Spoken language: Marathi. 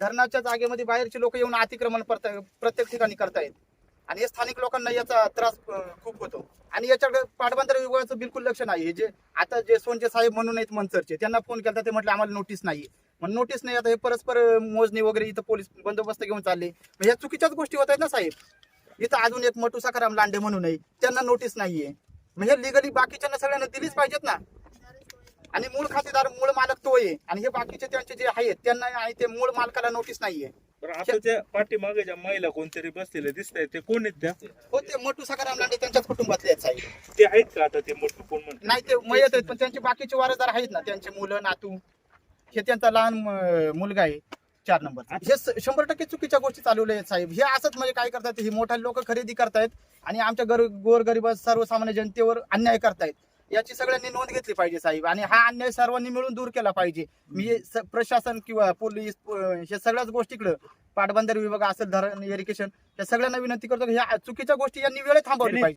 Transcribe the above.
धरणाच्या जागेमध्ये बाहेरचे लोक येऊन अतिक्रमण प्रत्येक ठिकाणी करतायत. आणि हे स्थानिक लोकांना याचा त्रास खूप होतो. आणि याच्याकडे पाटबंधारे विभागाचं बिलकुल लक्ष नाही. जे आता जे सोनचे साहेब म्हणून आहेत मनसरचे त्यांना फोन केला ते म्हटलं आम्हाला नोटीस नाही मग नोटीस नाही आता हे परस्पर मोजणी वगैरे इथं पोलीस बंदोबस्त घेऊन चालले. मग ह्या चुकीच्याच गोष्टी होत आहेत ना साहेब? इथं अजून एक मटू सखाराम लांडे म्हणून आहे त्यांना नोटीस नाहीये. म्हणजे लिगली बाकीच्या सगळ्यांना दिलीच पाहिजेत ना. आणि मूळ खातेदार मूळ मालक आहे आणि हे बाकीचे त्यांचे जे आहेत त्यांना आणि ते मूळ मालकाला नोटीस नाहीये. बरं आता त्या पाठीमागे ज्या महिला कोणतरी बसलेल्या दिसत आहेत ते कोण आहेत त्या? हो ते मटू सखाराम लांडे त्यांच्याच कुटुंबातले आहेत. साहेब ते आहेत का आता ते मोठं कोण म्हणतात? नाही ते मयत आहेत पण त्यांचे बाकीचे वारसदार आहेत ना त्यांचे मुलं नातू. हे त्यांचा लहान म- मुलगा आहे चार नंबर हे स- शंभर टक्के चुकीच्या गोष्टी चालवल्या आहेत साहेब. हे असंच म्हणजे काय करतात ही मोठा लोक खरेदी करतायत आणि आमच्या गर गोरगरीब सर्वसामान्य जनतेवर अन्याय करतायत. याची सगळ्यांनी नोंद घेतली पाहिजे साहेब. आणि हा अन्याय सर्वांनी मिळून दूर केला पाहिजे. मी प्रशासन किंवा पोलीस हे सगळ्याच गोष्टीकडे पाटबंधारे विभाग असेल धरण इरिगेशन या सगळ्यांना विनंती करतो ह्या चुकीच्या गोष्टी यांनी वेळेत थांबवल्या त्यांनी- पाहिजे.